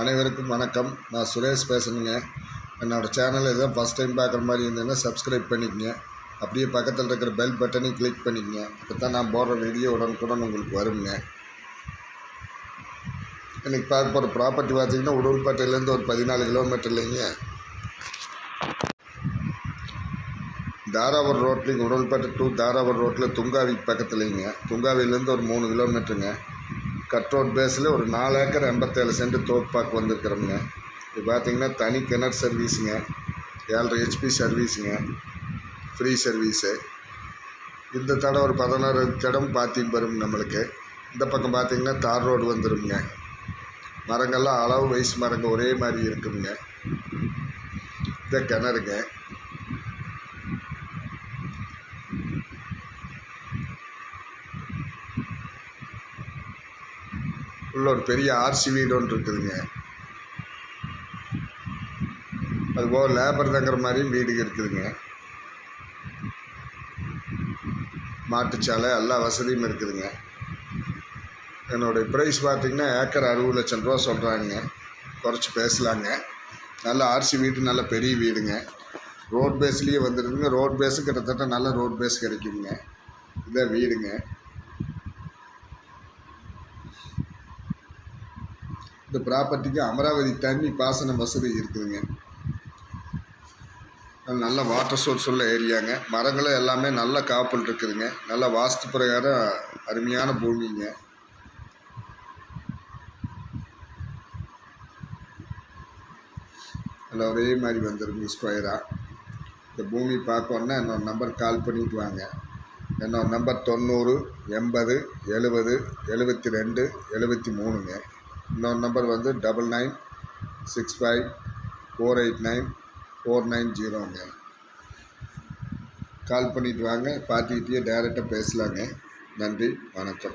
அனைவருக்கும் வணக்கம். நான் சுரேஷ் பேசுகிறேங்க என்னோடய சேனல் எதுவும் ஃபஸ்ட் டைம் பார்க்குற மாதிரி இருந்ததுன்னா சப்ஸ்கிரைப் பண்ணிக்கங்க. அப்படியே பக்கத்தில் இருக்கிற பெல் பட்டனையும் கிளிக் பண்ணிக்கங்க. அப்போ தான் நான் போடுற வீடியோ உடனுக்குடன் உங்களுக்கு வருங்க. இன்றைக்கி பார்க்க போகிற ப்ராப்பர்ட்டி பார்த்தீங்கன்னா உடல்பேட்டையிலேருந்து ஒரு பதினாலு கிலோமீட்டர் இல்லைங்க. தாராபுரம் ரோட்லேங்க உடல்பேட்டை டூ தாராவூர் ரோட்டில் துங்காவி பக்கத்துலேங்க. துங்காவிலேருந்து ஒரு மூணு கிலோமீட்டருங்க கட் ரோட் பேஸில் ஒரு நாலு ஏக்கர் எண்பத்தேழு சென்ட் தோப்பாக்கு வந்திருக்கிறோங்க இது பார்த்தீங்கன்னா தனி கிணறு சர்வீஸுங்க. ஏழரை ஹெச்பி சர்வீஸுங்க. Free service. இந்த தடம் ஒரு பதினாறு தடம் பாத்தியம் வரும் நம்மளுக்கு. இந்த பக்கம் பார்த்திங்கன்னா தார் ரோடு வந்துடுங்க மரங்கள்லாம் அளவு வயசு மரங்கள் ஒரே மாதிரி இருக்குங்க இந்த கிணறுங்க. உள்ள ஒரு பெரிய ஆர்சி வீடு ஒன்று இருக்குதுங்க. அதுபோக லேபர் தங்குற மாதிரியும் வீடு இருக்குதுங்க. மாட்டுச்சாலை எல்லா வசதியும் இருக்குதுங்க. என்னுடைய ப்ரைஸ் பார்த்திங்கன்னா ஏக்கர் அறுபது லட்சம் ரூபா சொல்கிறாங்க குறைச்சி பேசலாங்க. நல்ல ஆர்சி வீடு நல்ல பெரிய வீடுங்க. ரோட் பேஸ்லேயே வந்துடுதுங்க ரோட் பேஸு கிட்டத்தட்ட நல்ல ரோட் பேஸ் கிடைக்குங்க இதான் வீடுங்க. இந்த ப்ராப்பர்ட்டிக்கு அமராவதி தண்ணி பாசன வசதி இருக்குதுங்க. நல்ல வாட்டர் சோர்ஸ் உள்ள ஏரியாங்க. மரங்களும் எல்லாமே நல்ல காப்பல் இருக்குதுங்க. நல்ல வாஸ்து பிரகாரம் அருமையான பூமிங்க. எல்லாம் ஒரே மாதிரி வந்துருங்க ஸ்கொயராக இந்த பூமி பார்க்கணுன்னா என்னோட நம்பர் கால் பண்ணிட்டு வாங்க. என்னோட நம்பர் தொண்ணூறு எண்பது எழுபது எழுபத்தி ரெண்டு எழுபத்தி மூணுங்க. இன்னொரு நம்பர் வந்து double nine six five four eight nine four nine ஜீரோங்க call பண்ணிட்டு வாங்க. பார்ட்டிகிட்டே டேரெக்டாக பேசலாங்க. நன்றி. வணக்கம்.